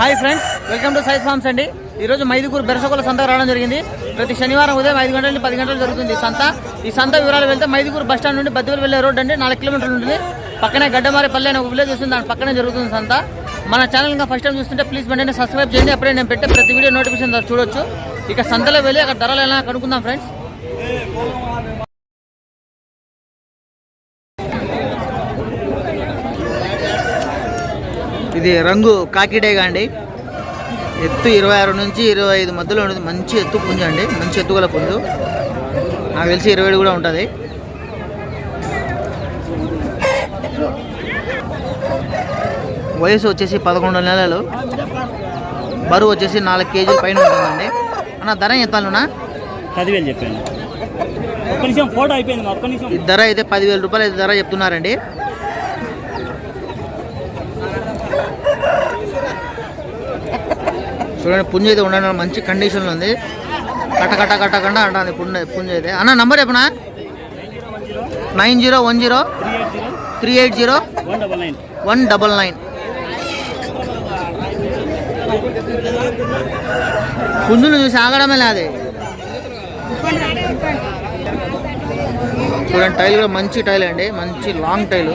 Hi friends welcome to size farms అండి. ఈరోజు మైదుకూరు బెరసకొల సంత రావడం జరిగింది. ప్రతి శనివారం ఉదయం ఐదు గంటల నుండి పది గంటలు జరుగుతుంది ఈ సంత. ఈ సంత వివరాలు వెళ్తే మైదుకూరు బస్ స్టాండ్ నుండి బద్దివల్ వెళ్ళే రోడ్ అండి నాలుగు కిలోమీటర్లు ఉంటుంది. పక్కనే గడ్డమారిపల్లి అనే ఒక విలేజ్ వస్తుంది దాని పక్కనే జరుగుతుంది సంత. మన ఛానల్ ఇంకా ఫస్ట్ టైం చూస్తుంటే ప్లీజ్ వెంటనే సబ్స్క్రైబ్ చేయండి. అప్పుడే నేను పెట్టే ప్రతి వీడియో నోటిఫికేషన్ చూడొచ్చు. ఇక సంతలో వెళ్ళి అక్కడ ధరలు ఎలా కనుక్కుందాం ఫ్రెండ్స్ ఇది రంగు కాకిడేగా అండి ఎత్తు ఇరవై ఆరు నుంచి ఇరవై ఐదు మధ్యలో ఉంటుంది. మంచి ఎత్తు పుంజు అండి. మంచి ఎత్తు గల పుంజు. నాకు తెలిసి ఇరవై ఏడు కూడా ఉంటుంది. వయసు వచ్చేసి పదకొండు నెలలు. బరువు వచ్చేసి నాలుగు కేజీల పైన ఉంటుందండి. అన్న ధర ఎత్తాలునా పదివేలు చెప్పాను. ఒక్క నిమిషం ఫోటో అయిపోయింది ఒక్క నిమిషం. ధర అయితే పదివేల రూపాయలు అయితే ధర చెప్తున్నారండి. చూడండి పుంజ అయితే ఉండడం మంచి కండిషన్లో ఉంది. కట్ట కట్ట కట్టకుండా అంటాను పుంజ పుంజ అయితే. అన్న నంబర్ చెప్పనా? Nine zero one zero? Three eight zero? One double nine. పుంజును చూసి ఆగడమే లేదు. చూడండి టైల్ కూడా మంచి టైల్ అండి మంచి లాంగ్ టైల్.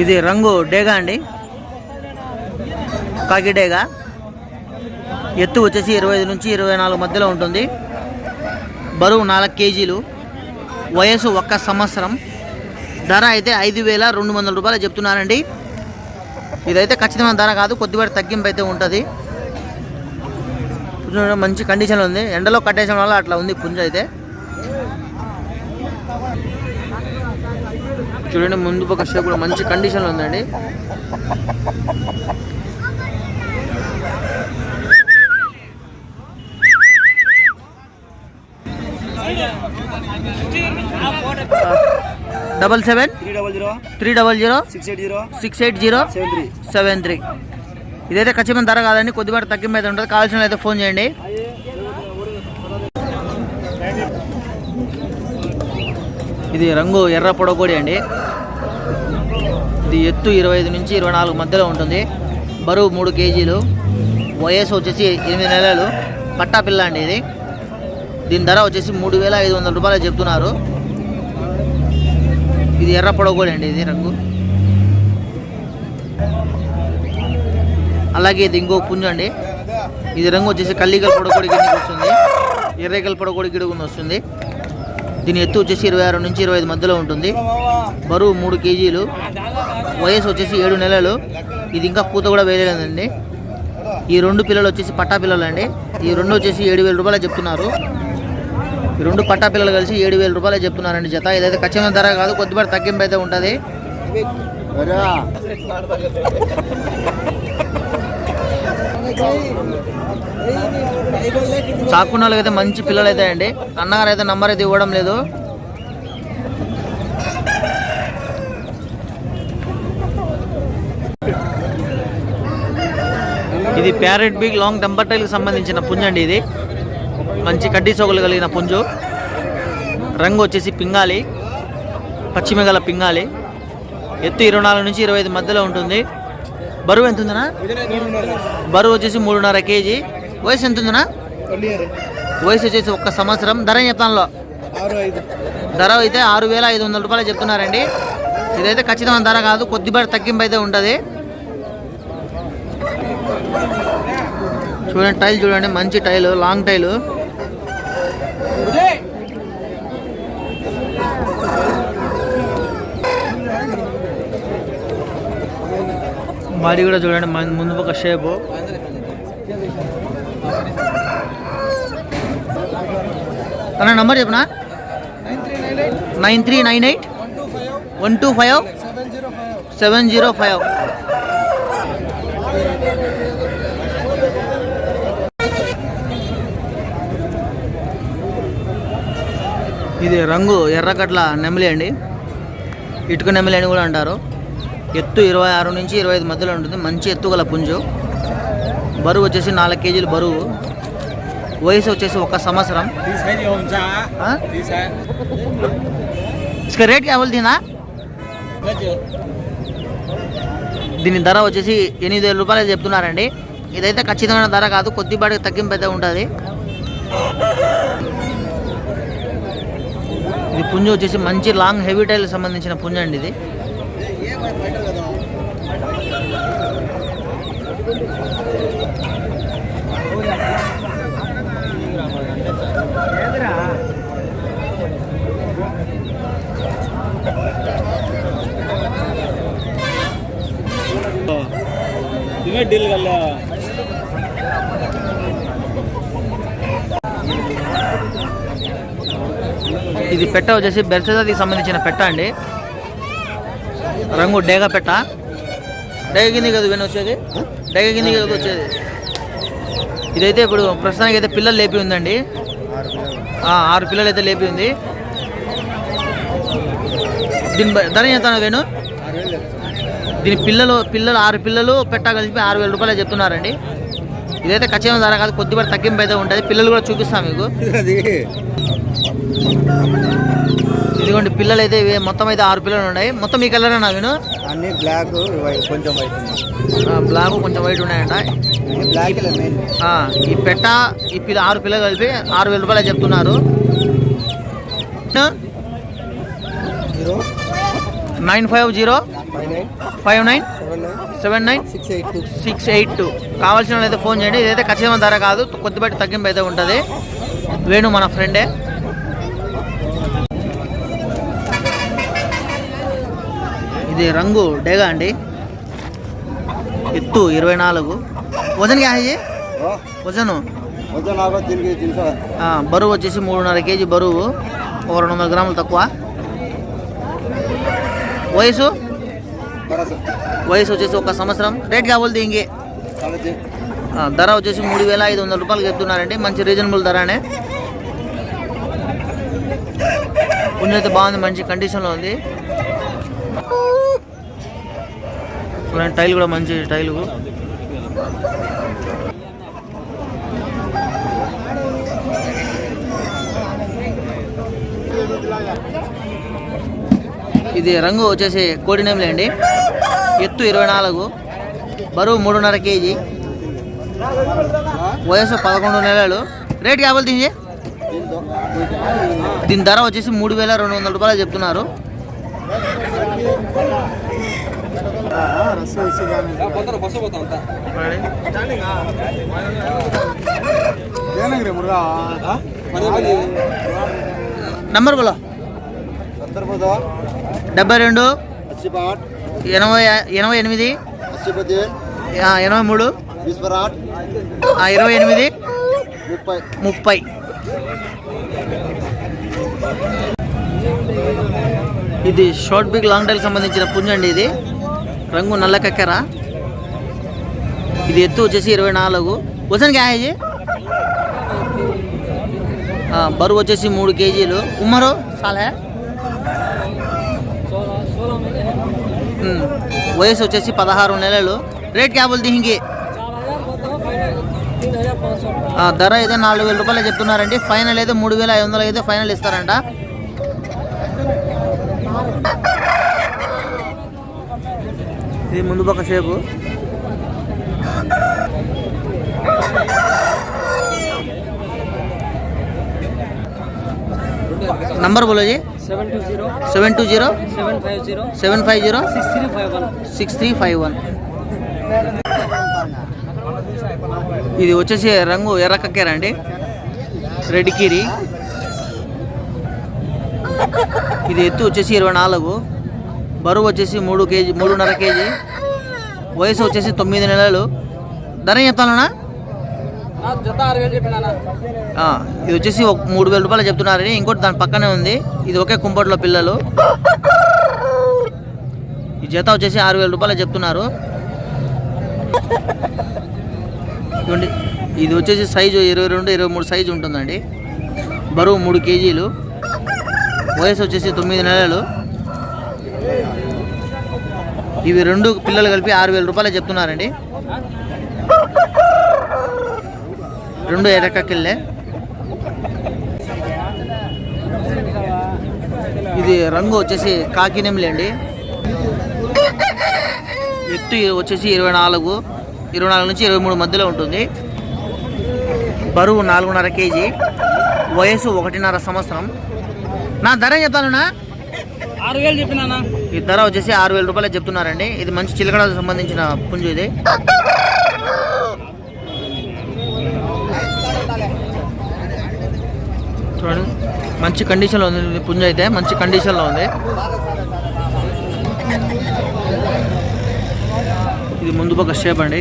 ఇది రంగు డేగా అండి. కాకి డేగా. ఎత్తు వచ్చేసి ఇరవై ఐదు నుంచి ఇరవై నాలుగు మధ్యలో ఉంటుంది. బరువు నాలుగు కేజీలు. వయసు ఒక్క సంవత్సరం. ధర అయితే ఐదు వేల రెండు వందల రూపాయలు చెప్తున్నారండి. ఇదైతే ఖచ్చితమైన ధర కాదు కొద్దిపాటి తగ్గింపు అయితే ఉంటుంది. మంచి కండిషన్లో ఉంది. ఎండలో కట్టేసిన వల్ల అట్లా ఉంది పుంజ అయితే. చూడండి ముందు పక్క షేప్ కూడా మంచి కండిషన్లో ఉందండి. Double seven three double zero three double zero six eight zero six eight zero seven three. Seven three ఇదైతే ఖచ్చితమైన ధర కాదండి కొద్దిపాటి తగ్గింపు అయితే ఉంటుంది. కావాల్సిన అయితే ఫోన్ చేయండి. ఇది రంగు ఎర్ర పొడగోడి అండి. ఇది ఎత్తు ఇరవై ఐదు నుంచి ఇరవై నాలుగు మధ్యలో ఉంటుంది. బరువు మూడు కేజీలు. వయసు వచ్చేసి ఎనిమిది నెలలు. పట్టా పిల్ల అండి ఇది. దీని ధర వచ్చేసి మూడు వేల ఐదు వందల రూపాయలు చెప్తున్నారు. ఇది ఎర్ర పొడగోడి అండి ఇది రంగు. అలాగే ఇది ఇంకో పుంజు అండి. ఇది రంగు వచ్చేసి కల్లీగల పొడగొడి కిందకి వస్తుంది. ఎర్రేకల పొడగొడి గిడుగుని వస్తుంది. దీని ఎత్తు వచ్చేసి ఇరవై ఆరు నుంచి ఇరవై ఐదు మధ్యలో ఉంటుంది. బరువు మూడు కేజీలు. వయసు వచ్చేసి ఏడు నెలలు. ఇది ఇంకా పూత కూడా వేయలేదండి. ఈ రెండు పిల్లలు వచ్చేసి పట్టా పిల్లలు అండి ఈ రెండు వచ్చేసి ఏడు వేల రూపాయలు చెప్తున్నారు. ఈ రెండు పట్టా పిల్లలు కలిసి ఏడు వేల రూపాయలు చెప్తున్నారండి జత. ఇదైతే ఖచ్చితమైన ధర కాదు కొద్దిపాటి తగ్గింపు అయితే ఉంటుంది. చాకున్న వాళ్ళకి అయితే మంచి పిల్లలు అయితే అండి అన్నగారు అయితే నంబర్ అయితే ఇవ్వడం లేదు. ఇది ప్యారెట్ బిగ్ లాంగ్ టెంపర్ టైల్కి సంబంధించిన పుంజు అండి ఇది. మంచి కడ్డీ సోగులు కలిగిన పుంజు. రంగు వచ్చేసి పింగాలి పచ్చిమిగల పింగాలి ఎత్తు ఇరవై నాలుగు నుంచి ఇరవై ఐదు మధ్యలో ఉంటుంది. బరువు ఎంత ఉందనా బరువు వచ్చేసి మూడున్నర కేజీ. వయసు ఎంత ఉందనా వయసు వచ్చేసి ఒక్క సంవత్సరం. ధర చెప్తాను చెప్తానులో ధర అయితే ఆరు వేల ఐదు వందల రూపాయలు చెప్తున్నారండి. ఇదైతే ఖచ్చితమైన ధర కాదు. కొద్దిపాటి తగ్గింపు అయితే ఉంటుంది చూడండి టైల్ చూడండి. మంచి టైల్ లాంగ్ టైలు. బాడీ కూడా చూడండి ముందు ఒక షేపు. అన్న నంబర్ చెప్పనా? Nine three nine eight. One two five. Seven zero five. ఇది రంగు ఎర్రకట్ల నెమలి అండి. ఇటుక నెమలి అని కూడా అంటారు. ఎత్తు ఇరవై ఆరు నుంచి ఇరవై ఐదు మధ్యలో ఉంటుంది. మంచి ఎత్తు గల పుంజు. బరువు వచ్చేసి నాలుగు కేజీలు బరువు. వయసు వచ్చేసి ఒక సంవత్సరం. ఇసుక రేట్ కావాలి దీనా దీని ధర వచ్చేసి ఎనిమిది వేల రూపాయలు చెప్తున్నారండి. ఇదైతే ఖచ్చితమైన ధర కాదు. కొద్దిపాటి తగ్గింపు అయితే ఉంటుంది. ఇది పుంజు వచ్చేసి మంచి లాంగ్ హెవీ టైల్ సంబంధించిన పుంజ అండి ఇది. డీల్ ఇది పెట్ట వచ్చేసి బెర్సదాకి సంబంధించిన పెట్ట అండి. రంగు డేగ పెట్ట? డేగ కింది కదా వెను వచ్చేది? డేగ కింది కదా వచ్చేది? ఇదైతే ఇప్పుడు ప్రస్తుతానికి అయితే పిల్లలు లేపి ఉందండి. ఆరు పిల్లలు అయితే లేపి ఉంది. దీని ధర ఎంత వేణు దీని పిల్లలు పిల్లలు ఆరు పిల్లలు పెట్ట కలిపి ఆరు వేల రూపాయలు చెప్తున్నారండి. ఇదైతే ఖచ్చితంగా ధర కాదు కొద్దిపాటి తగ్గింపు అయితే ఉంటుంది. పిల్లలు కూడా చూపిస్తాం మీకు. ఇదిగోండి పిల్లలు అయితే ఇవి మొత్తం అయితే ఆరు పిల్లలు ఉన్నాయి. మొత్తం ఈ కలర్ అన్నా విను. అన్ని బ్లాక్ కొంచెం వైట్ బ్లాక్ కొంచెం వైట్ ఉన్నాయంట. ఈ పెట్ట ఈ పిల్ల ఆరు పిల్లలు కలిపి ఆరు వేల రూపాయలు చెప్తున్నారు. Nine five zero five nine seven nine six eight two. కావాల్సిన అయితే ఫోన్ చేయండి. ఇదైతే ఖచ్చితమైన ధర కాదు. కొద్దిపాటి తగ్గింపు అయితే ఉంటుంది. వేణు మన ఫ్రెండే. ఇది రంగు డేగా అండి. ఎత్తు ఇరవై నాలుగు. వజన్ క్యా హై ये? వజను? బరువు వచ్చేసి మూడున్నర కేజీ బరువు. ఒక రెండు వందల గ్రాములు తక్కువ. వయసు? వయసు వచ్చేసి ఒక సంవత్సరం. రేట్ కావాలి దీనికి కాలేజీ ఆ, ధర వచ్చేసి మూడు వేల ఐదు వందల రూపాయలు చెప్తున్నారండి. మంచి రీజనబుల్ ధరనే. పుంజు అయితే బాగుంది మంచి కండిషన్లో ఉంది. టైల్ కూడా మంచి టైలు. ఇది రంగు వచ్చేసి కోడి నెమలి అండి. ఎత్తు ఇరవై నాలుగు. బరువు మూడున్నర కేజీ. వయసు పదకొండు నెలలు. రేట్ యాభై తీసి దీని ధర వచ్చేసి మూడు వేల రెండు వందల రూపాయలు చెప్తున్నారు. నంబర్ బోలో? డెబ్బై రెండు ఎనభై ఎనభై ఎనిమిది ఎనభై మూడు. ఇరవై ఎనిమిది. ముప్పై. ఇది షార్ట్ బిగ్ లాంగ్ టైల్ సంబంధించిన పుంజండి ఇది. రంగు నల్ల కక్కెర. ఇది ఎత్తు వచ్చేసి ఇరవై నాలుగు. వసన్ క్యాజీ బరువు వచ్చేసి మూడు కేజీలు. ఉమ్మరు? సాలే. వయసు వచ్చేసి పదహారు నెలలు. రేట్ క్యా బోల్ది హింగి ఆ, ధర అయితే నాలుగు వేల రూపాయలు చెప్తున్నారండి ఫైనల్ అయితే మూడు వేల ఐదు వందలు అయితే ఫైనల్ ఇస్తారంట ఇది ముందు పక్క షేపు నంబర్ बोलो जी seven two zero seven two zero seven five zero seven five zero six three five one six three five one ఇది వచ్చేసి రంగు ఎర్ర కక్కెర అండి. రెడ్ కిరి. ఇది ఎత్తు వచ్చేసి ఇరవై నాలుగు. బరువు వచ్చేసి మూడు కేజీ మూడున్నర కేజీ. వయసు వచ్చేసి తొమ్మిది నెలలు. ధర చెప్తానా ఇది వచ్చేసి ఒక మూడు వేల రూపాయలు చెప్తున్నారని ఇంకోటి దాని పక్కనే ఉంది. ఇది ఒకే కుంపట్లో పిల్లలు. ఈ జత వచ్చేసి ఆరు వేల రూపాయలు చెప్తున్నారు. ఇదిగోండి ఇది వచ్చేసి సైజు ఇరవై రెండు ఇరవై మూడు సైజు ఉంటుందండి. బరువు మూడు కేజీలు. వయసు వచ్చేసి తొమ్మిది నెలలు. ఇవి రెండు పిల్లలు కలిపి ఆరు వేల రూపాయలు చెప్తున్నారండి. రెండు ఎర్రకక్కిళ్ళే ఇది ఇది రంగు వచ్చేసి కాకినెమిలి అండి. ఎత్తు వచ్చేసి ఇరవై నాలుగు ఇరవై నాలుగు నుంచి ఇరవై మూడు మధ్యలో ఉంటుంది. బరువు నాలుగున్నర కేజీ వయసు ఒకటిన్నర సంవత్సరం. నా ధర చెప్తానునా ఆరు వేలు చెప్పినా ఈ ధర వచ్చేసి ఆరు వేల రూపాయలు చెప్తున్నారండి. ఇది మంచి చిలకడకు సంబంధించిన పుంజు ఇది. చూడండి. మంచి కండిషన్లో ఉంది పుంజు అయితే మంచి కండిషన్లో ఉంది. ఇది ముందు పక్క షేప్ అండి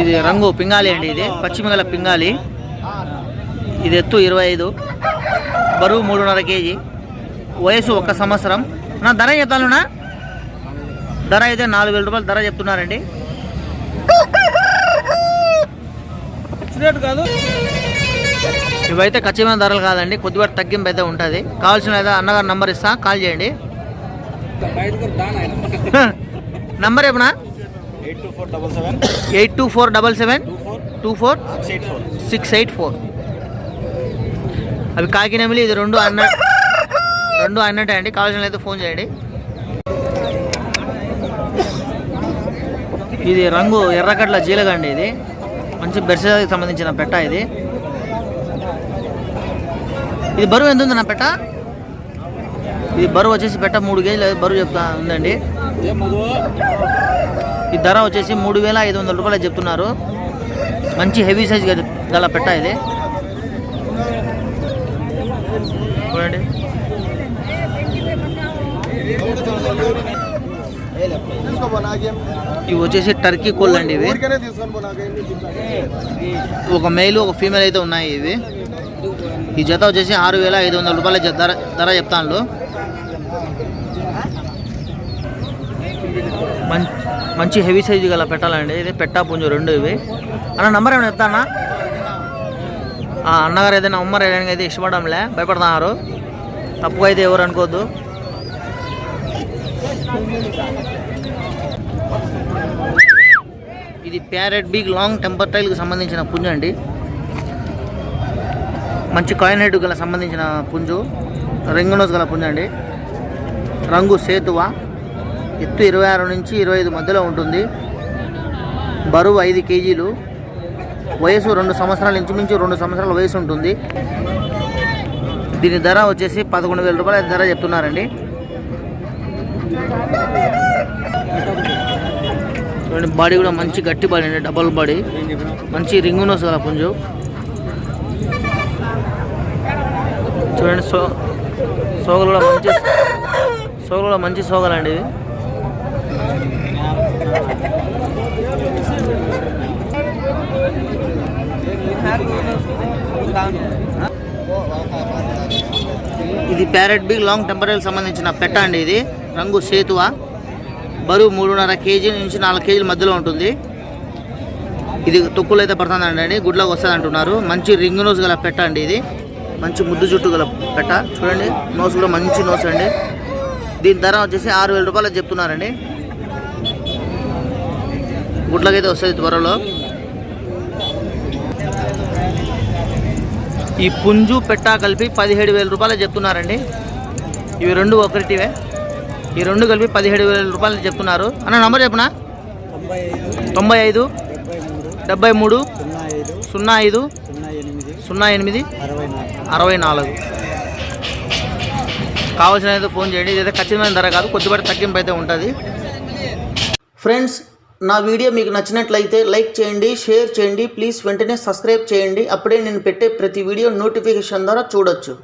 ఇది రంగు పింగాలి అండి ఇది పశ్చిమగల పింగాలి ఇది ఎత్తు ఇరవై ఐదు బరువు మూడున్నర కేజీ వయసు ఒక సంవత్సరం నా ధర చెప్తానునా ధర అయితే నాలుగు వేల రూపాయలు ధర చెప్తున్నారండి కాదు ఇవైతే ఖచ్చితమైన ధరలు కాదండి. కొద్దిపాటి తగ్గింపు అయితే ఉంటుంది. కావాల్సిన అయితే అన్నగారు నంబర్ ఇస్తా కాల్ చేయండి. నంబర్ ఏమన్నా? Eight two four double seven eight two four six eight four. Six eight four అవి కాకినమిలి ఇది రెండు అన్న రెండు అన్నట్టే అండి. కావాల్సిన అయితే ఫోన్ చేయండి. ఇది రంగు ఎర్రగడ్ల జీలగండి ఇది. మంచి బెర్సకి సంబంధించిన పెట్ట ఇది. ఇది బరువు ఎంత ఉంది నా పెట్ట? ఇది బరువు వచ్చేసి పెట్ట మూడు కేజీలు బరువు చెప్తా ఉందండి. ఈ ధర వచ్చేసి మూడు వేల ఐదు వందల రూపాయలు చెప్తున్నారు. మంచి హెవీ సైజ్ గల- పెట్ట ఇది. చూడండి. ఇవి వచ్చేసి టర్కీ కోళ్ళు అండి ఇవి. ఒక మేల్ ఒక ఫీమేల్ అయితే ఉన్నాయి ఇవి. ఈ జత వచ్చేసి ఆరు వేల ఐదు వందల రూపాయల ధర ధర చెప్తాను మంచి మంచి హెవీ సైజు గల పెట్టాలండి. ఇది పెట్టా పుంజు రెండు ఇవి. అన్న నంబర్ ఏమైనా చెప్తానా? అన్నగారు ఏదైనా ఉమ్మర్ ఏదైనా అయితే ఇష్టపడంలే భయపడుతున్నారు. తప్పుగా అయితే ఎవరు అనుకోవద్దు ఇది ప్యారెట్ బిగ్ లాంగ్ టెంపర్ టైల్కి సంబంధించిన పుంజు అండి. మంచి కాయిన్ హెడ్ గల సంబంధించిన పుంజు రింగనోస్ గల పుంజు అండి. రంగు సేతువ. ఎత్తు ఇరవై ఆరు నుంచి ఇరవై ఐదు మధ్యలో ఉంటుంది. బరువు ఐదు కేజీలు. వయసు రెండు సంవత్సరాల ఇంచుమించు రెండు సంవత్సరాల వయసు ఉంటుంది. దీని ధర వచ్చేసి పదకొండు వేల రూపాయల ధర చెప్తున్నారండి. బాడీ కూడా మంచి గట్టి బాడీ అండి డబల్ బాడీ. మంచి రింగు నోస్ గల పుంజు. చూడండి సో సోగలు కూడా మంచి సోగలు కూడా మంచి సోగలండి ఇది ఇది ప్యారెట్ బిగ్ లాంగ్ టెంపరీకి సంబంధించిన పెట్ట అండి ఇది. రంగు సేతువ. బరువు మూడున్నర కేజీ నుంచి నాలుగు కేజీల మధ్యలో ఉంటుంది. ఇది తొక్కులు అయితే పడుతుందండి గుడ్లకు వస్తుంది అంటున్నారు మంచి రింగ్ నోస్ గల పెట్ట అండి ఇది. మంచి ముద్దు జుట్టు గల పెట్ట. చూడండి నోస్ కూడా మంచి నోస్ అండి. దీని ధర వచ్చేసి ఆరు వేల రూపాయలు చెప్తున్నారండి. గుడ్లకైతే వస్తుంది త్వరలో. ఈ పుంజు పెట్ట కలిపి పదిహేడు వేల రూపాయలు చెప్తున్నారండి. ఇవి రెండు ఒకటివే ఈ రెండు కలిపి పదిహేడు వేల రూపాయలు చెప్తున్నారు. అన్న నంబర్ చెప్పనా? తొంభై ఐదు డెబ్బై మూడు సున్నా ఐదు సున్నా ఎనిమిది అరవై నాలుగు. అరవై నాలుగు కావాల్సిన అయితే ఫోన్ చేయండి. ఇదైతే ఖచ్చితమైన ధర కాదు. కొద్దిపాటి తగ్గింపు అయితే ఉంటుంది. ఫ్రెండ్స్ నా వీడియో మీకు నచ్చినట్లయితే లైక్ చేయండి షేర్ చేయండి. ప్లీజ్ వెంటనే సబ్స్క్రైబ్ చేయండి. అప్పుడే నేను పెట్టే ప్రతి వీడియో నోటిఫికేషన్ ద్వారా చూడొచ్చు.